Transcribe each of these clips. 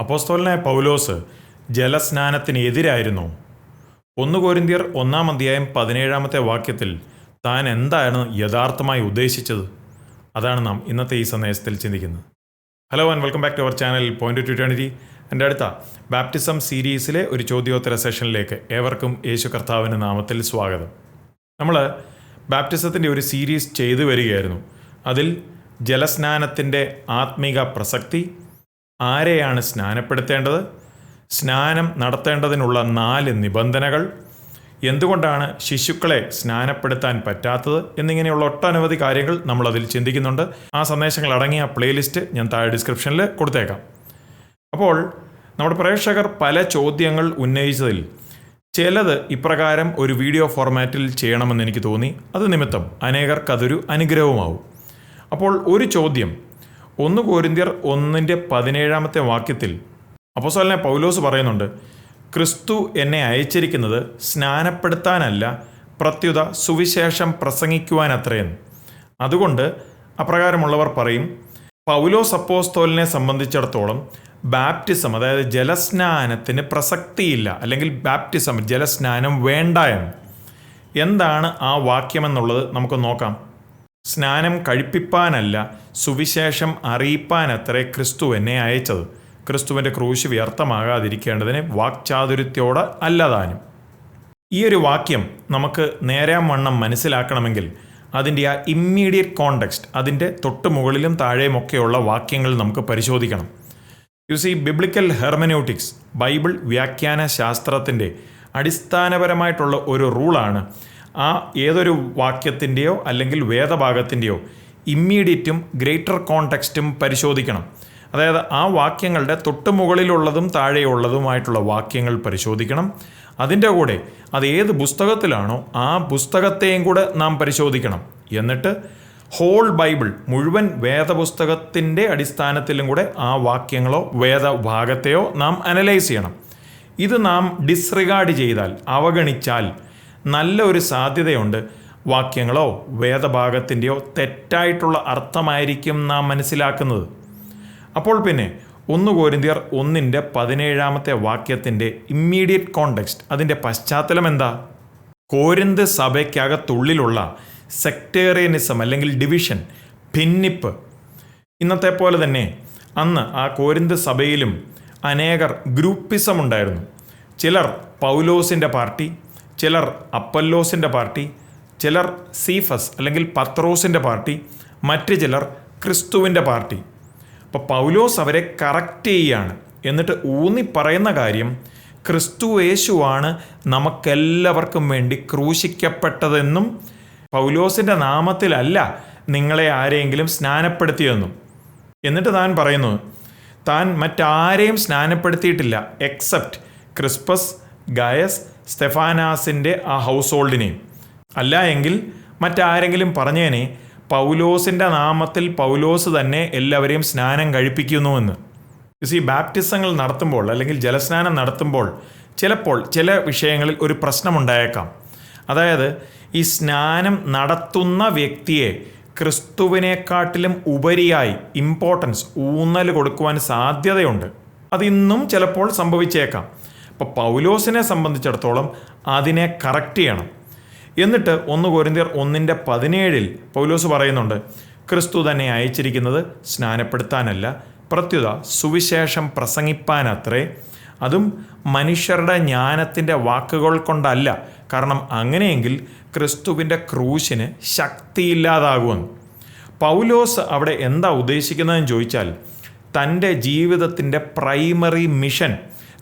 അപ്പോസ്തോലനായ പൗലോസ് ജലസ്നാനത്തിന് എതിരായിരുന്നു ഒന്ന് കോരിന്തിയർ ഒന്നാം അധ്യായം പതിനേഴാമത്തെ വാക്യത്തിൽ താൻ എന്താണ് യഥാർത്ഥമായി ഉദ്ദേശിച്ചത്? അതാണ് നാം ഇന്നത്തെ ഈ സന്ദേശത്തിൽ ചിന്തിക്കുന്നത്. Hello and welcome back to our channel point two twenty എന്റെ അടുത്ത ബാപ്റ്റിസം സീരീസിലെ ഒരു ചോദ്യോത്തര സെഷനിലേക്ക് ഏവർക്കും യേശു കർത്താവിന്റെ നാമത്തിൽ സ്വാഗതം. നമ്മൾ ബാപ്റ്റിസത്തിന്റെ ഒരു സീരീസ് ചെയ്തു വരികയായിരുന്നു. അതിൽ ജലസ്നാനത്തിന്റെ ആത്മീക പ്രസക്തി ആരെയാണ് സ്നാനപ്പെടുത്തേണ്ടത്? സ്നാനം നടത്തേണ്ടതിനുള്ള നാല് നിബന്ധനകൾ. എന്തുകൊണ്ടാണ് ശിശുക്കളെ സ്നാനപ്പെടുത്താൻ പറ്റാത്തത്? എന്നിങ്ങനെയുള്ള ഒട്ടനവധി കാര്യങ്ങൾ നമ്മൾ അതിൽ ചിന്തിക്കുന്നുണ്ട്. ആ സന്ദേശങ്ങൾ അടങ്ങിയ പ്ലേലിസ്റ്റ് ഞാൻ താഴെ ഡിസ്ക്രിപ്ഷനിൽ കൊടുത്തേക്കാം. അപ്പോൾ നമ്മുടെ പ്രേക്ഷകർ പല ചോദ്യങ്ങൾ ഉന്നയിച്ചതിൽ ചിലത് ഇപ്രകാരം ഒരു വീഡിയോ ഫോർമാറ്റിൽ ചെയ്യണമെന്ന് എനിക്ക് തോന്നി. അത് നിമിത്തം അനേകർക്ക് അതൊരു അനുഗ്രഹവുമാവും. അപ്പോൾ ഒരു ചോദ്യം ഒന്ന് കോരിന്തിയർ ഒന്നിന്റെ പതിനേഴാമത്തെ വാക്യത്തിൽ അപ്പോസോലിനെ പൗലോസ് പറയുന്നുണ്ട് ക്രിസ്തു എന്നെ അയച്ചിരിക്കുന്നത് സ്നാനപ്പെടുത്താനല്ല പ്രത്യുത സുവിശേഷം പ്രസംഗിക്കുവാനത്രയെന്ന് അതുകൊണ്ട് അപ്രകാരമുള്ളവർ പറയും പൗലോസ് അപ്പോസ്തോലിനെ സംബന്ധിച്ചിടത്തോളം ബാപ്റ്റിസം അതായത് ജലസ്നാനത്തിന് പ്രസക്തിയില്ല അല്ലെങ്കിൽ ബാപ്റ്റിസം ജലസ്നാനം വേണ്ട എന്ന്. എന്താണ് ആ വാക്യമെന്നുള്ളത് നമുക്ക് നോക്കാം. സ്നാനം കഴിപ്പിപ്പാനല്ല സുവിശേഷം അറിയിപ്പാനത്രേ ക്രിസ്തു എന്നെ അയച്ചത്. ക്രിസ്തുവിന്റെ ക്രൂശ് വ്യർത്ഥമാകാതിരിക്കേണ്ടതിന് വാക്ചാതുര്യത്തോടെ അല്ലതാനും. ഈ ഒരു വാക്യം നമുക്ക് നേരാം വണ്ണം മനസ്സിലാക്കണമെങ്കിൽ അതിന്റെ ആ ഇമ്മീഡിയറ്റ് കോണ്ടെക്സ്റ്റ് അതിന്റെ തൊട്ട് മുകളിലും താഴെയുമൊക്കെയുള്ള വാക്യങ്ങൾ നമുക്ക് പരിശോധിക്കണം. You see biblical hermeneutics Bible വ്യാഖ്യാന ശാസ്ത്രത്തിന്റെ അടിസ്ഥാനപരമായിട്ടുള്ള ഒരു റൂളാണ് ആ ഏതൊരു വാക്യത്തിന്റെയോ അല്ലെങ്കിൽ വേദഭാഗത്തിന്റെയോ ഇമ്മീഡിയറ്റും ഗ്രേറ്റർ കോണ്ടെക്സ്റ്റും പരിശോധിക്കണം. അതായത് ആ വാക്യങ്ങളുടെ തൊട്ട് മുകളിലുള്ളതും താഴെയുള്ളതുമായിട്ടുള്ള വാക്യങ്ങൾ പരിശോധിക്കണം. അതിന്റെ കൂടെ അത് ഏത് പുസ്തകത്തിലാണോ ആ പുസ്തകത്തെയും കൂടെ നാം പരിശോധിക്കണം. എന്നിട്ട് ഹോൾ ബൈബിൾ മുഴുവൻ വേദപുസ്തകത്തിന്റെ അടിസ്ഥാനത്തിലും കൂടെ ആ വാക്യങ്ങളോ വേദഭാഗത്തെയോ നാം അനലൈസ് ചെയ്യണം. ഇത് നാം ഡിസ്റിഗാർഡ് ചെയ്താൽ അവഗണിച്ചാൽ നല്ല ഒരു സാധ്യതയുണ്ട്. വാക്യങ്ങളോ വേദഭാഗത്തിന്റെയോ തെറ്റായിട്ടുള്ള അർത്ഥമായിരിക്കും നാം മനസ്സിലാക്കുന്നത്. അപ്പോൾ പിന്നെ ഒന്ന് കോരിന്തിയർ ഒന്നിന്റെ പതിനേഴാമത്തെ വാക്യത്തിന്റെ ഇമ്മീഡിയറ്റ് കോണ്ടെക്സ്റ്റ് അതിന്റെ പശ്ചാത്തലം എന്താ? കോരിന്ത് സഭയ്ക്കകത്തുള്ളിലുള്ള സെക്ടേറിയനിസം അല്ലെങ്കിൽ ഡിവിഷൻ ഭിന്നിപ്പ്. ഇന്നത്തെ പോലെ തന്നെ അന്ന് ആ കോരിന്ത് സഭയിലും അനേകർ ഗ്രൂപ്പിസം ഉണ്ടായിരുന്നു. ചിലർ പൗലോസിന്റെ പാർട്ടി ചിലർ അപ്പല്ലോസിന്റെ പാർട്ടി ചിലർ സീഫസ് അല്ലെങ്കിൽ പത്രോസിന്റെ പാർട്ടി മറ്റു ചിലർ ക്രിസ്തുവിന്റെ പാർട്ടി. അപ്പോൾ പൗലോസ് അവരെ കറക്റ്റ് ചെയ്യുകയാണ് എന്നിട്ട് ഊന്നി പറയുന്ന കാര്യം ക്രിസ്തു യേശുവാണ് നമുക്കെല്ലാവർക്കും വേണ്ടി ക്രൂശിക്കപ്പെട്ടതെന്നും പൗലോസിന്റെ നാമത്തിലല്ല നിങ്ങളെ ആരെയെങ്കിലും സ്നാനപ്പെടുത്തിയെന്നും. എന്നിട്ട് താൻ പറയുന്നു താൻ മറ്റാരെയും സ്നാനപ്പെടുത്തിയിട്ടില്ല എക്സെപ്റ്റ് ക്രിസ്പസ് ഗയസ് സ്റ്റെഫാനാസിന്റെ ആ ഹൗസ് ഹോൾഡിനെയും അല്ല എങ്കിൽ മറ്റാരെങ്കിലും പറഞ്ഞേനെ പൗലോസിന്റെ നാമത്തിൽ പൗലോസ് തന്നെ എല്ലാവരെയും സ്നാനം കഴിപ്പിക്കുന്നുവെന്ന് ഈ ബാപ്റ്റിസങ്ങൾ നടത്തുമ്പോൾ അല്ലെങ്കിൽ ജലസ്നാനം നടത്തുമ്പോൾ ചിലപ്പോൾ ചില വിഷയങ്ങളിൽ ഒരു പ്രശ്നമുണ്ടായേക്കാം. അതായത് ഈ സ്നാനം നടത്തുന്ന വ്യക്തിയെ ക്രിസ്തുവിനെക്കാട്ടിലും ഉപരിയായി ഇമ്പോർട്ടൻസ് ഊന്നൽ കൊടുക്കുവാൻ സാധ്യതയുണ്ട്. അതിന്നും ചിലപ്പോൾ സംഭവിച്ചേക്കാം. അപ്പോൾ പൗലോസിനെ സംബന്ധിച്ചിടത്തോളം അതിനെ കറക്റ്റ് ചെയ്യണം. എന്നിട്ട് ഒന്ന് കോരിന്തിയർ ഒന്നിന്റെ പതിനേഴിൽ പൗലോസ് പറയുന്നുണ്ട് ക്രിസ്തു തന്നെ അയച്ചിരിക്കുന്നത് സ്നാനപ്പെടുത്താനല്ല പ്രത്യുത സുവിശേഷം പ്രസംഗിപ്പാനത്രേ. അതും മനുഷ്യരുടെ ജ്ഞാനത്തിന്റെ വാക്കുകൾ കൊണ്ടല്ല കാരണം അങ്ങനെയെങ്കിൽ ക്രിസ്തുവിന്റെ ക്രൂശിന് ശക്തിയില്ലാതാകുമെന്ന് പൗലോസ് അവിടെ എന്താ ഉദ്ദേശിക്കുന്നതെന്ന് ചോദിച്ചാൽ തന്റെ ജീവിതത്തിന്റെ പ്രൈമറി മിഷൻ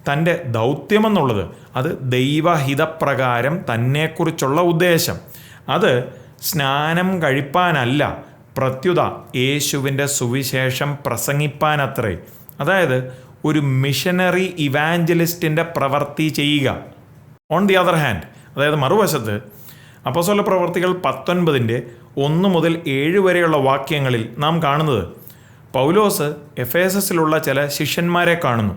തന്റെ ദൗത്യമെന്നുള്ളത് അത് ദൈവഹിതപ്രകാരം തന്നെക്കുറിച്ചുള്ള ഉദ്ദേശം. അത് സ്നാനം കഴിപ്പാനല്ല പ്രത്യുത യേശുവിന്റെ സുവിശേഷം പ്രസംഗിപ്പാനത്രേ. അതായത് ഒരു മിഷനറി ഇവാഞ്ചലിസ്റ്റിന്റെ പ്രവൃത്തി ചെയ്യുക. ഓൺ ദി അതർ ഹാൻഡ് അതായത് മറുവശത്ത് അപ്പസോല പ്രവർത്തികൾ പത്തൊൻപതിന്റെ ഒന്ന് മുതൽ ഏഴ് വരെയുള്ള വാക്യങ്ങളിൽ നാം കാണുന്നത് പൗലോസ് എഫേസസിലുള്ള ചില ശിഷ്യന്മാരെ കാണുന്നു.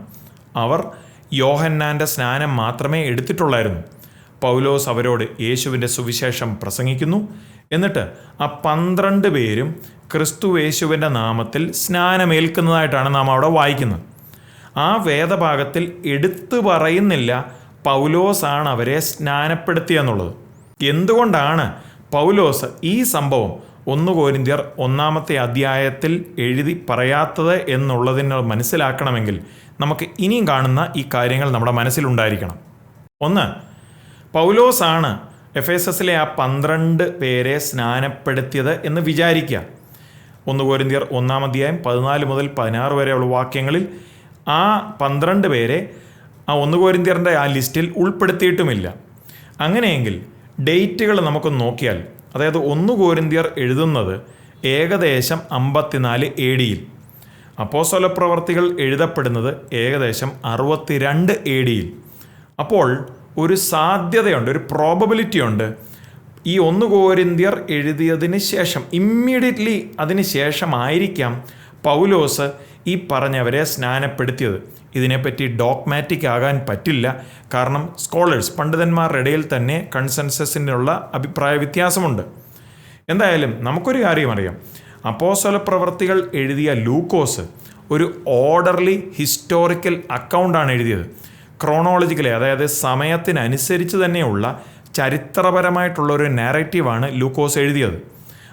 അവർ യോഹന്നാന്റെ സ്നാനം മാത്രമേ എടുത്തിട്ടുള്ളായിരുന്നു. പൗലോസ് അവരോട് യേശുവിന്റെ സുവിശേഷം പ്രസംഗിക്കുന്നു. എന്നിട്ട് ആ പന്ത്രണ്ട് പേരും ക്രിസ്തു യേശുവിന്റെ നാമത്തിൽ സ്നാനമേൽക്കുന്നതായിട്ടാണ് നാം അവിടെ വായിക്കുന്നത്. ആ വേദഭാഗത്തിൽ എടുത്തു പറയുന്നില്ല പൗലോസാണ് അവരെ സ്നാനപ്പെടുത്തിയെന്നുള്ളത് എന്തുകൊണ്ടാണ് പൗലോസ് ഈ സംഭവം ഒന്ന് കോരിന്ത്യർ ഒന്നാമത്തെ അധ്യായത്തിൽ എഴുതി പറയാത്തത് എന്നുള്ളതിന് മനസ്സിലാക്കണമെങ്കിൽ നമുക്ക് ഇനിയും കാണുന്ന ഈ കാര്യങ്ങൾ നമ്മുടെ മനസ്സിലുണ്ടായിരിക്കണം. ഒന്ന് പൗലോസാണ് എഫ് എസ് എസിലെ ആ പന്ത്രണ്ട് പേരെ സ്നാനപ്പെടുത്തിയത് എന്ന് വിചാരിക്കുക. ഒന്ന് കോരിന്തിയർ ഒന്നാം അധ്യായം പതിനാല് മുതൽ പതിനാറ് വരെയുള്ള വാക്യങ്ങളിൽ ആ പന്ത്രണ്ട് പേരെ ആ ഒന്ന് കോരിന്തിയറിന്റെ ആ ലിസ്റ്റിൽ ഉൾപ്പെടുത്തിയിട്ടുമില്ല. അങ്ങനെയെങ്കിൽ ഡേറ്റുകൾ നമുക്കൊന്ന് നോക്കിയാൽ അതായത് ഒന്ന് കോരിന്തിയർ എഴുതുന്നത് ഏകദേശം അമ്പത്തിനാല് എ ഡിയിൽ അപ്പോസ്തല പ്രവർത്തികൾ എഴുതപ്പെടുന്നത് ഏകദേശം അറുപത്തിരണ്ട് എ ഡിയിൽ. അപ്പോൾ ഒരു സാധ്യതയുണ്ട് ഒരു പ്രോബബിലിറ്റി ഉണ്ട്. ഈ ഒന്ന് കോരിന്ത്യർ എഴുതിയതിന് ശേഷം ഇമ്മീഡിയറ്റ്ലി അതിന് ശേഷമായിരിക്കാം പൗലോസ് ഈ പറഞ്ഞവരെ സ്നാനപ്പെടുത്തിയത്. ഇതിനെപ്പറ്റി ഡോക്മാറ്റിക് ആകാൻ പറ്റില്ല. കാരണം സ്കോളേഴ്സ് പണ്ഡിതന്മാരുടെ ഇടയിൽ തന്നെ കൺസെൻസസിനുള്ള അഭിപ്രായ വ്യത്യാസമുണ്ട്. എന്തായാലും നമുക്കൊരു കാര്യം അറിയാം. അപ്പോസ്തല പ്രവർത്തികൾ എഴുതിയ ലൂക്കോസ് ഒരു ഓർഡർലി ഹിസ്റ്റോറിക്കൽ അക്കൗണ്ടാണ് എഴുതിയത്. ക്രോണോളജിക്കലി അതായത് സമയത്തിനനുസരിച്ച് തന്നെയുള്ള ചരിത്രപരമായിട്ടുള്ള ഒരു നാരറ്റീവാണ് ലൂക്കോസ് എഴുതിയത്.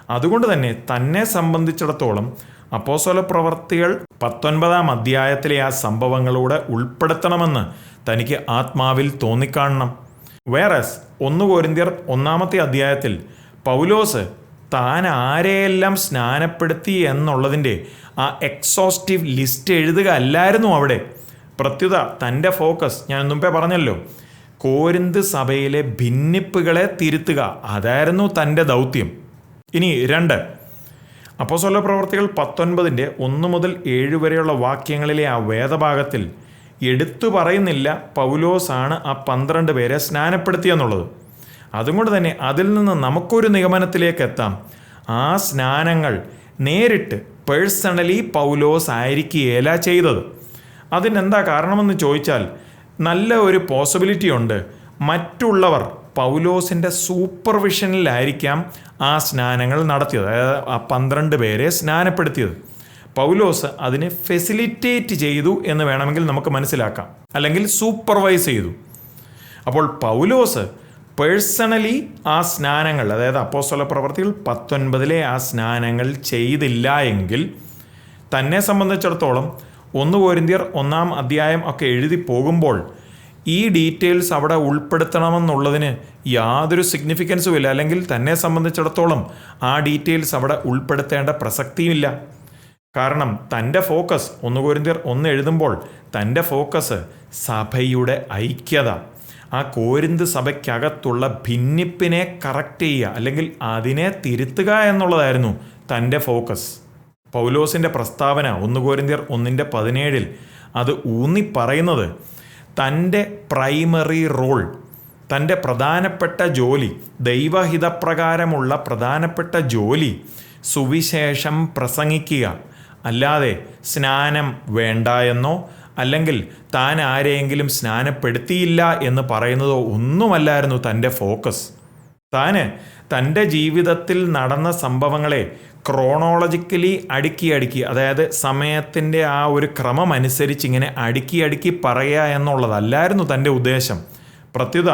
അതുകൊണ്ട് തന്നെ തന്നെ സംബന്ധിച്ചിടത്തോളം അപ്പോസ്വല പ്രവർത്തികൾ പത്തൊൻപതാം അധ്യായത്തിലെ ആ സംഭവങ്ങളൂടെ ഉൾപ്പെടുത്തണമെന്ന് തനിക്ക് ആത്മാവിൽ തോന്നിക്കാണണം. വേറസ് ഒന്ന് കോരിന്തിയർ ഒന്നാമത്തെ അധ്യായത്തിൽ പൗലോസ് താൻ ആരെയെല്ലാം സ്നാനപ്പെടുത്തി എന്നുള്ളതിന്റെ ആ എക്സോസ്റ്റീവ് ലിസ്റ്റ് എഴുതുക അല്ലായിരുന്നു അവിടെ. പ്രത്യുത തന്റെ ഫോക്കസ് ഞാൻ മുമ്പേ പറഞ്ഞല്ലോ. കോരിന്ത് സഭയിലെ ഭിന്നിപ്പുകളെ തിരുത്തുക അതായിരുന്നു തന്റെ ദൗത്യം. ഇനി രണ്ട്. അപ്പോസ്വല പ്രവർത്തികൾ പത്തൊൻപതിന്റെ ഒന്ന് മുതൽ ഏഴ് വരെയുള്ള വാക്യങ്ങളിലെ ആ വേദഭാഗത്തിൽ എടുത്തു പറയുന്നില്ല പൗലോസാണ് ആ പന്ത്രണ്ട് പേരെ സ്നാനപ്പെടുത്തിയെന്നുള്ളത് അതുകൊണ്ട് തന്നെ അതിൽ നിന്ന് നമുക്കൊരു നിഗമനത്തിലേക്ക് എത്താം. ആ സ്നാനങ്ങൾ നേരിട്ട് പേഴ്സണലി പൗലോസ് ആയിരിക്കുകയല്ല ചെയ്തത്. അതിനെന്താ കാരണമെന്ന് ചോദിച്ചാൽ നല്ല ഒരു പോസിബിലിറ്റി ഉണ്ട്. മറ്റുള്ളവർ പൗലോസിന്റെ സൂപ്പർവിഷനിലായിരിക്കാം ആ സ്നാനങ്ങൾ നടത്തിയത്. അതായത് ആ പന്ത്രണ്ട് പേരെ സ്നാനപ്പെടുത്തിയത്. പൗലോസ് അതിനെ ഫെസിലിറ്റേറ്റ് ചെയ്തു എന്ന് വേണമെങ്കിൽ നമുക്ക് മനസ്സിലാക്കാം. അല്ലെങ്കിൽ സൂപ്പർവൈസ് ചെയ്തു. അപ്പോൾ പൗലോസ് പേഴ്സണലി ആ സ്നാനങ്ങൾ അതായത് അപ്പോസ്തല പ്രവർത്തികൾ പത്തൊൻപതിലെ ആ സ്നാനങ്ങൾ ചെയ്തില്ല എങ്കിൽ തന്നെ സംബന്ധിച്ചിടത്തോളം ഒന്ന് കോരിന്തിയർ ഒന്നാം അധ്യായം ഒക്കെ എഴുതി പോകുമ്പോൾ ഈ ഡീറ്റെയിൽസ് അവിടെ ഉൾപ്പെടുത്തണമെന്നുള്ളതിന് യാതൊരു സിഗ്നിഫിക്കൻസും ഇല്ല അല്ലെങ്കിൽ തന്നെ സംബന്ധിച്ചിടത്തോളം ആ ഡീറ്റെയിൽസ് അവിടെ ഉൾപ്പെടുത്തേണ്ട പ്രസക്തിയുമില്ല. കാരണം തന്റെ ഫോക്കസ് ഒന്ന് കോരിന്തിയർ ഒന്ന് എഴുതുമ്പോൾ തന്റെ ഫോക്കസ് സഭയുടെ ഐക്യത. ആ കോരിന്ത് സഭയ്ക്കകത്തുള്ള ഭിന്നിപ്പിനെ കറക്റ്റ് ചെയ്യുക അല്ലെങ്കിൽ അതിനെ തിരുത്തുക എന്നുള്ളതായിരുന്നു തന്റെ ഫോക്കസ് പൗലോസിന്റെ പ്രസ്താവന ഒന്ന് കോരിന്ത്യർ ഒന്നിന്റെ പതിനേഴിൽ അത് ഊന്നി പറയുന്നത് തന്റെ പ്രൈമറി റോൾ തന്റെ പ്രധാനപ്പെട്ട ജോലി ദൈവഹിതപ്രകാരമുള്ള പ്രധാനപ്പെട്ട ജോലി സുവിശേഷം പ്രസംഗിക്കുക. അല്ലാതെ സ്നാനം വേണ്ട എന്നോ അല്ലെങ്കിൽ താൻ ആരെയെങ്കിലും സ്നാനപ്പെടുത്തിയില്ല എന്ന് പറയുന്നതോ ഒന്നുമല്ലായിരുന്നു തന്റെ ഫോക്കസ്. താന് തന്റെ ജീവിതത്തിൽ നടന്ന സംഭവങ്ങളെ ക്രോണോളജിക്കലി അടുക്കി അടുക്കി അതായത് സമയത്തിന്റെ ആ ഒരു ക്രമം അനുസരിച്ച് ഇങ്ങനെ അടുക്കി അടുക്കി പറയുക എന്നുള്ളതല്ലായിരുന്നു തന്റെ ഉദ്ദേശം. പ്രത്യുത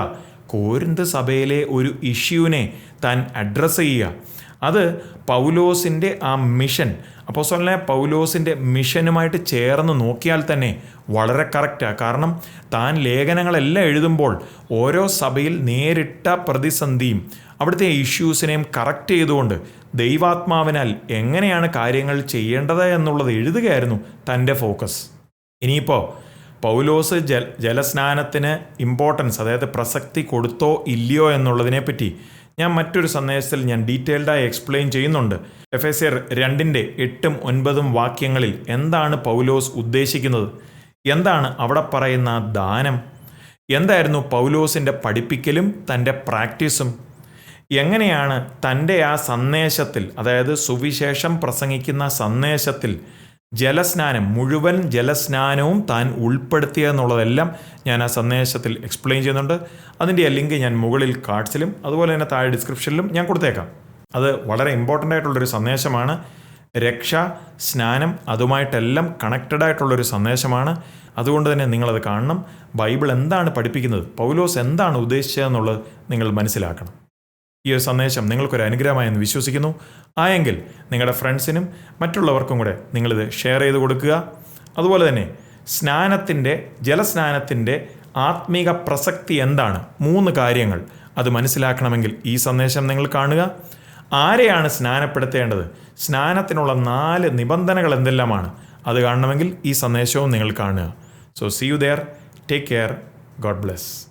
കോരിന്ത് സഭയിലെ ഒരു ഇഷ്യൂവിനെ താൻ അഡ്രസ്സ് ചെയ്യുക. അത് പൗലോസിന്റെ ആ മിഷൻ. അപ്പോൾ സ്വലെ പൗലോസിന്റെ മിഷനുമായിട്ട് ചേർന്ന് നോക്കിയാൽ തന്നെ വളരെ കറക്റ്റാണ് കാരണം താൻ ലേഖനങ്ങളെല്ലാം എഴുതുമ്പോൾ ഓരോ സഭയിൽ നേരിട്ട പ്രതിസന്ധിയും അവിടുത്തെ ഇഷ്യൂസിനെയും കറക്റ്റ് ചെയ്തുകൊണ്ട് ദൈവാത്മാവിനാൽ എങ്ങനെയാണ് കാര്യങ്ങൾ ചെയ്യേണ്ടത് എന്നുള്ളത് എഴുതുകയായിരുന്നു തന്റെ ഫോക്കസ് ഇനിയിപ്പോൾ പൗലോസ് ജൽ ജലസ്നാനത്തിന് ഇമ്പോർട്ടൻസ് അതായത് പ്രസക്തി കൊടുത്തോ ഇല്ലയോ എന്നുള്ളതിനെപ്പറ്റി ഞാൻ മറ്റൊരു സന്ദേശത്തിൽ ഞാൻ ഡീറ്റെയിൽഡായി എക്സ്പ്ലെയിൻ ചെയ്യുന്നുണ്ട്. എഫ് എസ് എർ രണ്ടിന്റെ എട്ടും ഒൻപതും വാക്യങ്ങളിൽ എന്താണ് പൗലോസ് ഉദ്ദേശിക്കുന്നത്? എന്താണ് അവിടെ പറയുന്ന ദാനം? എന്തായിരുന്നു പൗലോസിന്റെ പഠിപ്പിക്കലും തന്റെ പ്രാക്ടീസും? എങ്ങനെയാണ് തന്റെ ആ സന്ദേശത്തിൽ അതായത് സുവിശേഷം പ്രസംഗിക്കുന്ന സന്ദേശത്തിൽ ജലസ്നാനം മുഴുവൻ ജലസ്നാനവും താൻ ഉൾപ്പെടുത്തിയ എന്നുള്ളതെല്ലാം ഞാൻ ആ സന്ദേശത്തിൽ എക്സ്പ്ലെയിൻ ചെയ്യുന്നുണ്ട്. അതിന്റെ ആ ലിങ്ക് ഞാൻ മുകളിൽ കാർഡ്സിലും അതുപോലെ തന്നെ താഴെ ഡിസ്ക്രിപ്ഷനിലും ഞാൻ കൊടുത്തേക്കാം. അത് വളരെ ഇമ്പോർട്ടന്റ് ആയിട്ടുള്ളൊരു സന്ദേശമാണ്. രക്ഷ സ്നാനം അതുമായിട്ടെല്ലാം കണക്റ്റഡ് ആയിട്ടുള്ളൊരു സന്ദേശമാണ്. അതുകൊണ്ട് തന്നെ നിങ്ങളത് കാണണം. ബൈബിൾ എന്താണ് പഠിപ്പിക്കുന്നത്? പൗലോസ് എന്താണ് ഉദ്ദേശിച്ചതെന്നുള്ളത് നിങ്ങൾ മനസ്സിലാക്കണം. ഈ ഒരു സന്ദേശം നിങ്ങൾക്കൊരു അനുഗ്രഹമായെന്ന് വിശ്വസിക്കുന്നു. ആയെങ്കിൽ നിങ്ങളുടെ ഫ്രണ്ട്സിനും മറ്റുള്ളവർക്കും കൂടെ നിങ്ങളിത് ഷെയർ ചെയ്ത് കൊടുക്കുക. അതുപോലെ തന്നെ സ്നാനത്തിന്റെ ജലസ്നാനത്തിന്റെ ആത്മീക പ്രസക്തി എന്താണ്? മൂന്ന് കാര്യങ്ങൾ അത് മനസ്സിലാക്കണമെങ്കിൽ ഈ സന്ദേശം നിങ്ങൾ കാണുക. ആരെയാണ് സ്നാനപ്പെടുത്തേണ്ടത്? സ്നാനത്തിനുള്ള നാല് നിബന്ധനകൾ എന്തെല്ലാമാണ്? അത് കാണണമെങ്കിൽ ഈ സന്ദേശവും നിങ്ങൾ കാണുക. So see you there take care God bless